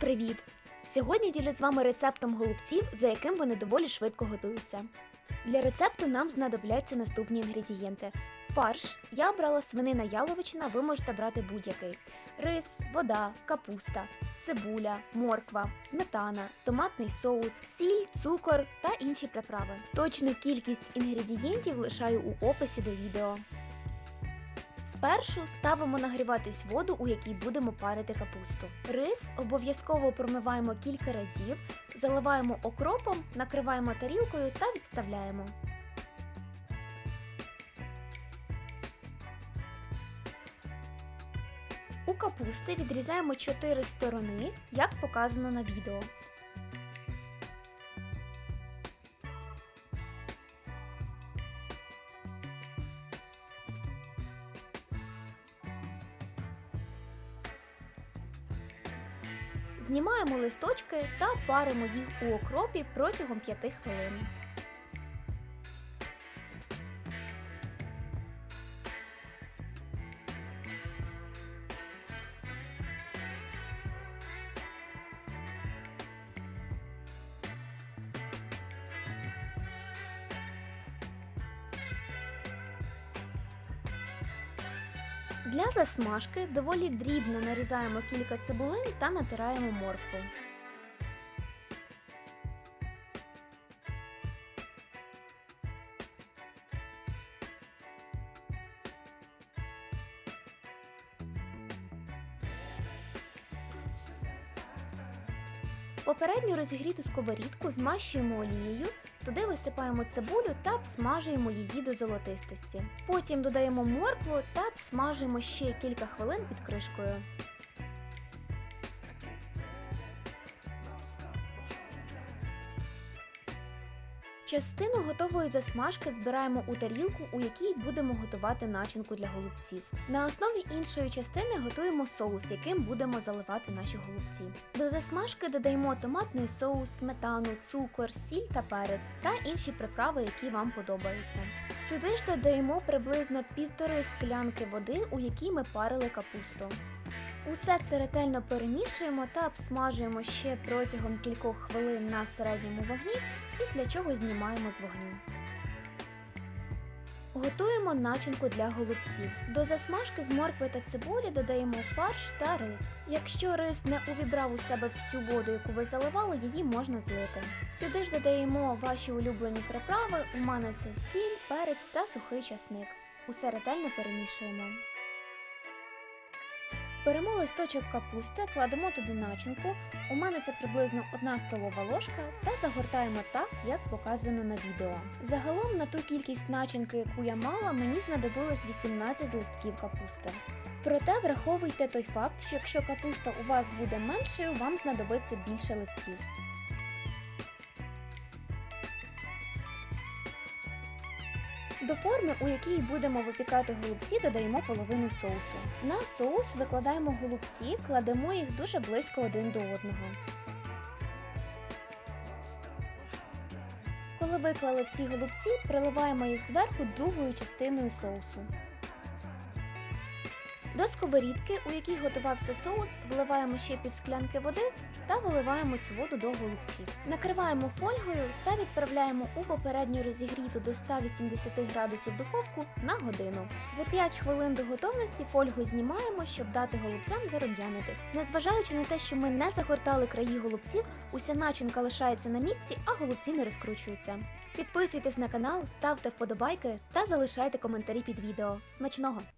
привіт! Сьогодні ділюсь з вами рецептом голубців, за яким вони доволі швидко готуються. Для рецепту нам знадобляться наступні інгредієнти. Фарш. Я обрала свинина яловичина, ви можете брати будь-який. Рис, вода, капуста, цибуля, морква, сметана, томатний соус, сіль, цукор та інші приправи. Точну кількість інгредієнтів лишаю у описі до відео. Спершу ставимо нагріватись воду, у якій будемо парити капусту. Рис обов'язково промиваємо кілька разів, заливаємо окропом, накриваємо тарілкою та відставляємо. У капусти відрізаємо 4 сторони, як показано на відео. Знімаємо листочки та паримо їх у окропі протягом 5 хвилин. Для засмажки доволі дрібно нарізаємо кілька цибулин та натираємо моркву. Попередньо розігріту сковорідку змащуємо олією, туди висипаємо цибулю та обсмажуємо її до золотистості. Потім додаємо моркву та обсмажуємо ще кілька хвилин під кришкою. Частину готової засмажки збираємо у тарілку, у якій будемо готувати начинку для голубців. На основі іншої частини готуємо соус, яким будемо заливати наші голубці. До засмажки додаємо томатний соус, сметану, цукор, сіль та перець та інші приправи, які вам подобаються. Сюди ж додаємо приблизно півтори склянки води, у якій ми парили капусту. Усе це ретельно перемішуємо та обсмажуємо ще протягом кількох хвилин на середньому вогні, після чого знімаємо з вогню. Готуємо начинку для голубців. До засмажки з моркви та цибулі додаємо фарш та рис. Якщо рис не увібрав у себе всю воду, яку ви заливали, її можна злити. Сюди ж додаємо ваші улюблені приправи, у мене це сіль, перець та сухий часник. Усе ретельно перемішуємо. Беремо листочок капусти, кладемо туди начинку. У мене це приблизно 1 столова ложка та загортаємо так, як показано на відео. Загалом на ту кількість начинки, яку я мала, мені знадобилось 18 листків капусти. Проте враховуйте той факт, що якщо капуста у вас буде меншою, вам знадобиться більше листів. До форми, у якій будемо випікати голубці, додаємо половину соусу. На соус викладаємо голубці, кладемо їх дуже близько один до одного. Коли виклали всі голубці, приливаємо їх зверху другою частиною соусу. До сковорідки, у якій готувався соус, вливаємо ще півсклянки води та виливаємо цю воду до голубців. Накриваємо фольгою та відправляємо у попередньо розігріту до 180 градусів духовку на годину. За 5 хвилин до готовності фольгу знімаємо, щоб дати голубцям зарум'янитись. Незважаючи на те, що ми не загортали краї голубців, уся начинка лишається на місці, а голубці не розкручуються. Підписуйтесь на канал, ставте вподобайки та залишайте коментарі під відео. Смачного!